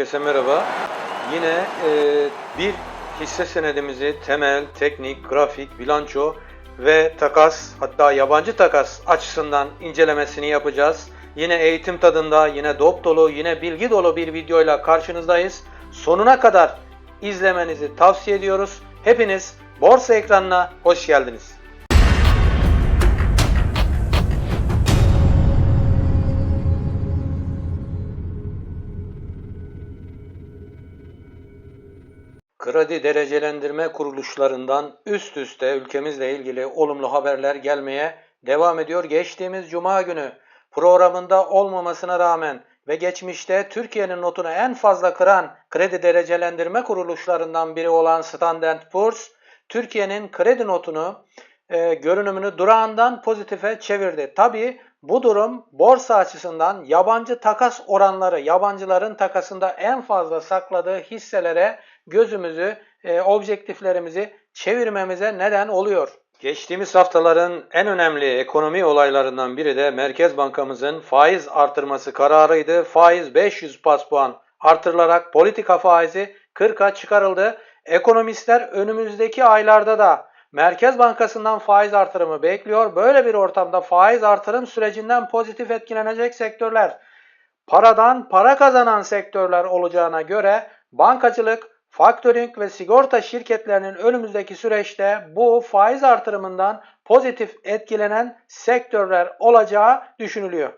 Herkese merhaba. Yine e, bir hisse senedimizi temel, teknik, grafik, bilanço ve takas hatta yabancı takas açısından incelemesini yapacağız. Yine eğitim tadında, yine dop dolu, yine bilgi dolu bir videoyla karşınızdayız. Sonuna kadar izlemenizi tavsiye ediyoruz. Hepiniz borsa ekranına hoş geldiniz. Kredi derecelendirme kuruluşlarından üst üste ülkemizle ilgili olumlu haberler gelmeye devam ediyor. Geçtiğimiz cuma günü programında olmamasına rağmen ve geçmişte Türkiye'nin notunu en fazla kıran kredi derecelendirme kuruluşlarından biri olan Standard Poor's, Türkiye'nin kredi notunu e, görünümünü durağından pozitife çevirdi. Tabii bu durum borsa açısından yabancı takas oranları, yabancıların takasında en fazla sakladığı hisselere gözümüzü, e, objektiflerimizi çevirmemize neden oluyor. Geçtiğimiz haftaların en önemli ekonomi olaylarından biri de Merkez Bankamızın faiz artırması kararıydı. Faiz 500 bas puan artırılarak politika faizi 40'a çıkarıldı. Ekonomistler önümüzdeki aylarda da Merkez Bankası'ndan faiz artırımı bekliyor. Böyle bir ortamda faiz artırım sürecinden pozitif etkilenecek sektörler, paradan para kazanan sektörler olacağına göre bankacılık, faktöring ve sigorta şirketlerinin önümüzdeki süreçte bu faiz artırımından pozitif etkilenen sektörler olacağı düşünülüyor.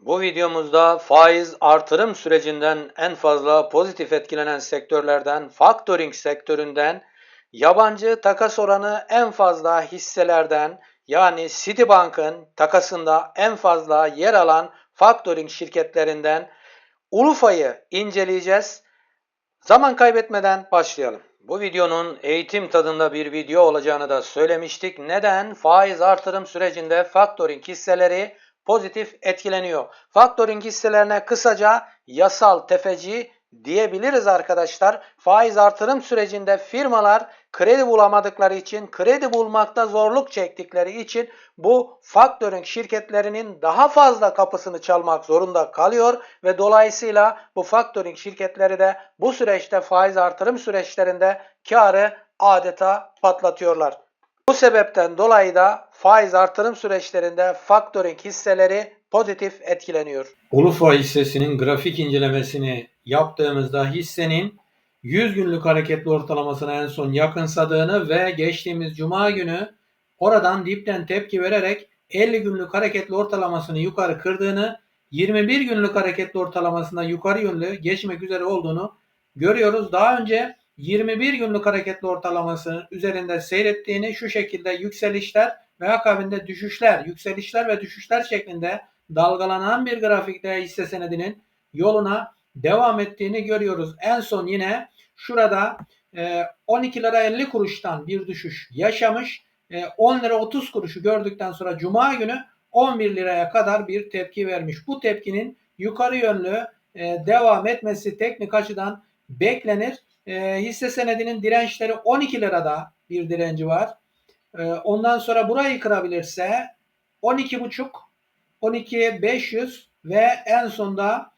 Bu videomuzda faiz artırım sürecinden en fazla pozitif etkilenen sektörlerden, faktöring sektöründen, yabancı takas oranı en fazla hisselerden yani Citibank'ın takasında en fazla yer alan faktöring şirketlerinden Ulufa'yı inceleyeceğiz. Zaman kaybetmeden başlayalım. Bu videonun eğitim tadında bir video olacağını da söylemiştik. Neden? Faiz artırım sürecinde faktöring hisseleri pozitif etkileniyor. Faktöring hisselerine kısaca yasal tefeci diyebiliriz arkadaşlar. Faiz artırım sürecinde firmalar kredi bulamadıkları için, kredi bulmakta zorluk çektikleri için bu faktöring şirketlerinin daha fazla kapısını çalmak zorunda kalıyor ve dolayısıyla bu faktöring şirketleri de bu süreçte faiz artırım süreçlerinde karı adeta patlatıyorlar. Bu sebepten dolayı da faiz artırım süreçlerinde faktöring hisseleri pozitif etkileniyor. Ulufa hissesinin grafik incelemesini yaptığımızda hissenin 100 günlük hareketli ortalamasına en son yakınsadığını ve geçtiğimiz cuma günü oradan dipten tepki vererek 50 günlük hareketli ortalamasını yukarı kırdığını, 21 günlük hareketli ortalamasına yukarı yönlü geçmek üzere olduğunu görüyoruz. Daha önce 21 günlük hareketli ortalamasının üzerinde seyrettiğini şu şekilde yükselişler ve akabinde düşüşler, yükselişler ve düşüşler şeklinde dalgalanan bir grafikte hisse senedinin yoluna devam ettiğini görüyoruz. En son yine şurada 12 lira 50 kuruştan bir düşüş yaşamış. 10 lira 30 kuruşu gördükten sonra cuma günü 11 liraya kadar bir tepki vermiş. Bu tepkinin yukarı yönlü devam etmesi teknik açıdan beklenir. Hisse senedinin dirençleri 12 lirada bir direnci var. Ondan sonra burayı kırabilirse 12,5 12 500 ve en sonda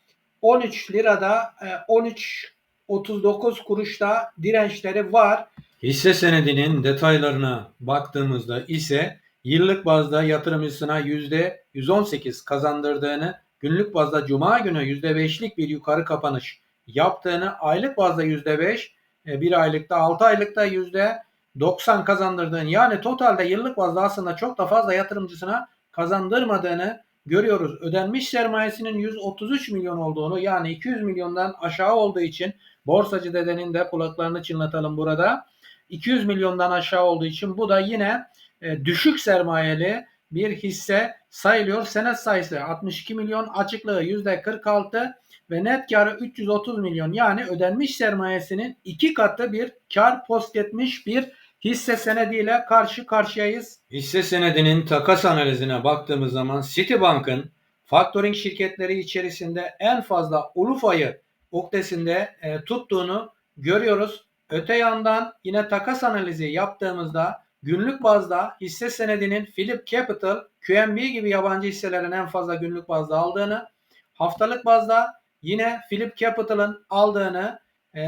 13 lirada 13 39 kuruşta dirençleri var. Hisse senedinin detaylarına baktığımızda ise yıllık bazda yatırımcısına %118 kazandırdığını, günlük bazda cuma günü %5'lik bir yukarı kapanış yaptığını, aylık bazda %5, e, bir aylıkta 6 aylıkta %90 kazandırdığını yani totalde yıllık bazda aslında çok da fazla yatırımcısına kazandırmadığını görüyoruz. Ödenmiş sermayesinin 133 milyon olduğunu yani 200 milyondan aşağı olduğu için borsacı dedenin de kulaklarını çınlatalım burada. 200 milyondan aşağı olduğu için bu da yine e, düşük sermayeli bir hisse sayılıyor. Senet sayısı 62 milyon, açıklığı %46 ve net karı 330 milyon. Yani ödenmiş sermayesinin iki katı bir kar post etmiş bir hisse senediyle karşı karşıyayız. Hisse senedinin takas analizine baktığımız zaman Citibank'ın faktöring şirketleri içerisinde en fazla Ulufa'yı uktesinde e, tuttuğunu görüyoruz. Öte yandan yine takas analizi yaptığımızda günlük bazda hisse senedinin Philip Capital, QNB gibi yabancı hisselerin en fazla günlük bazda aldığını, haftalık bazda yine Philip Capital'ın aldığını e,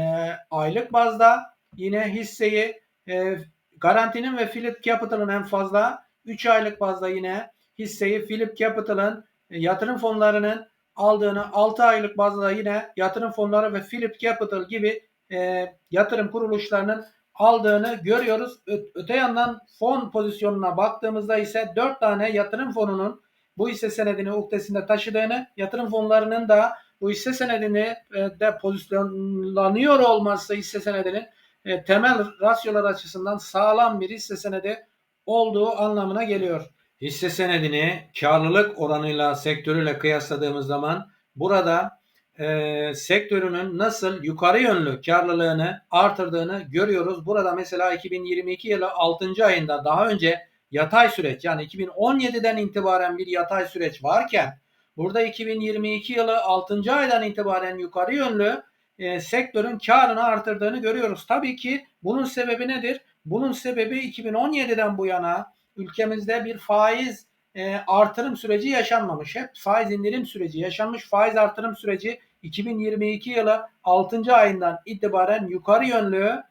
aylık bazda yine hisseyi e, garantinin ve Philip Capital'ın en fazla 3 aylık bazda yine hisseyi Philip Capital'ın e, yatırım fonlarının aldığını 6 aylık bazda yine yatırım fonları ve Philip Capital gibi e, yatırım kuruluşlarının aldığını görüyoruz. Öte yandan fon pozisyonuna baktığımızda ise 4 tane yatırım fonunun bu hisse senedini uktesinde taşıdığını, yatırım fonlarının da bu hisse senedini e, de pozisyonlanıyor olması hisse senedinin e, temel rasyolar açısından sağlam bir hisse senedi olduğu anlamına geliyor. Hisse senedini karlılık oranıyla sektörüyle kıyasladığımız zaman burada e, sektörünün nasıl yukarı yönlü karlılığını artırdığını görüyoruz. Burada mesela 2022 yılı 6. ayında daha önce yatay süreç yani 2017'den itibaren bir yatay süreç varken burada 2022 yılı 6. aydan itibaren yukarı yönlü e, sektörün karını artırdığını görüyoruz. Tabii ki bunun sebebi nedir? Bunun sebebi 2017'den bu yana ülkemizde bir faiz e, artırım süreci yaşanmamış. Hep faiz indirim süreci yaşanmış. Faiz artırım süreci 2022 yılı 6. ayından itibaren yukarı yönlü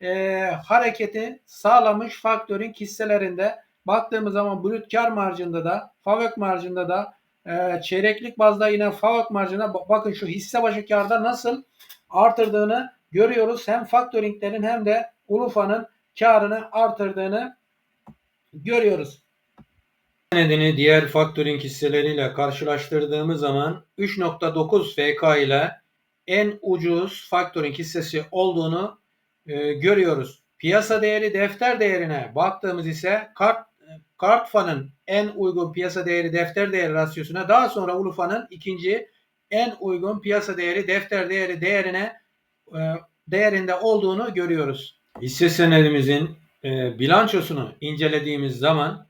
e, hareketi sağlamış faktörün hisselerinde baktığımız zaman brüt kar marjında da FAVÖK marjında da e, çeyreklik bazda yine FAVÖK marjına bakın şu hisse başı karda nasıl artırdığını görüyoruz. Hem faktöringlerin hem de Ulufa'nın karını artırdığını görüyoruz. Senedini diğer faktöring hisseleriyle karşılaştırdığımız zaman 3.9 FK ile en ucuz faktöring hissesi olduğunu e, görüyoruz. Piyasa değeri defter değerine baktığımız ise kart Kartfa'nın en uygun piyasa değeri defter değeri rasyosuna daha sonra Ulufa'nın ikinci en uygun piyasa değeri defter değeri değerine e, değerinde olduğunu görüyoruz. Hisse senedimizin e, bilançosunu incelediğimiz zaman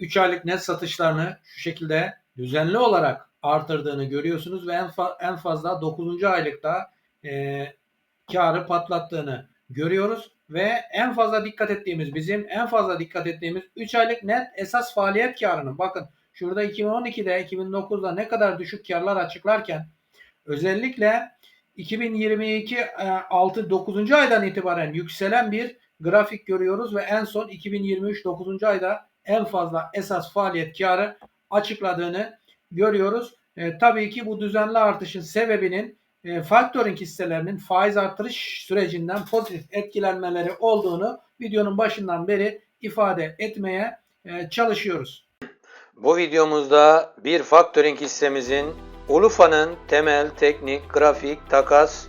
3 aylık net satışlarını şu şekilde düzenli olarak artırdığını görüyorsunuz ve en, fa- en fazla 9. aylıkta e, karı patlattığını görüyoruz ve en fazla dikkat ettiğimiz bizim en fazla dikkat ettiğimiz 3 aylık net esas faaliyet karının bakın şurada 2012'de 2009'da ne kadar düşük karlar açıklarken özellikle 2022 e, 6 9. aydan itibaren yükselen bir grafik görüyoruz ve en son 2023 9. ayda en fazla esas faaliyet karı açıkladığını görüyoruz. E, tabii ki bu düzenli artışın sebebinin e, faktöring hisselerinin faiz artırış sürecinden pozitif etkilenmeleri olduğunu videonun başından beri ifade etmeye e, çalışıyoruz. Bu videomuzda bir faktöring hissemizin Ulufa'nın temel, teknik, grafik, takas,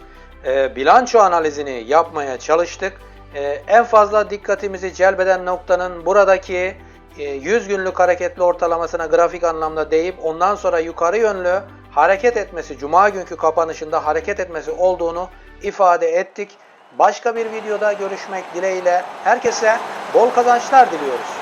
e, bilanço analizini yapmaya çalıştık. E, en fazla dikkatimizi celbeden noktanın buradaki e, 100 günlük hareketli ortalamasına grafik anlamda deyip ondan sonra yukarı yönlü hareket etmesi, cuma günkü kapanışında hareket etmesi olduğunu ifade ettik. Başka bir videoda görüşmek dileğiyle herkese bol kazançlar diliyoruz.